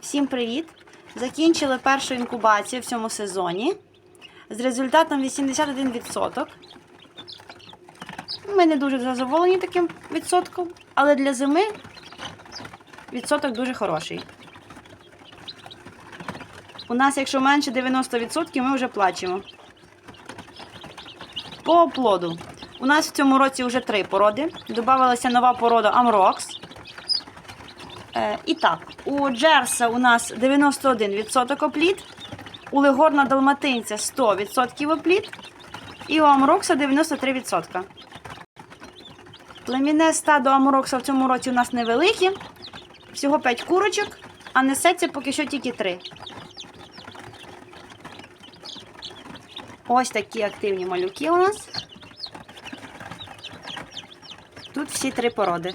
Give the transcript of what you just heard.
Всім привіт! Закінчили першу інкубацію в цьому сезоні з результатом 81%. Ми не дуже задоволені таким відсотком, але для зими відсоток дуже хороший. У нас, якщо менше 90%, ми вже плачемо. По оплоду. У нас в цьому році вже три породи. Добавилася нова порода Амрокс. Е, і так, у Джерса у нас 91% опліт, у Легорна Далматинця 100% опліт, і у Амрокса 93%. Племінне стадо Амрокса в цьому році у нас невелике, всього 5 курочок, а несеться поки що тільки 3. Ось такі активні малюки у нас. Тут всі три породи.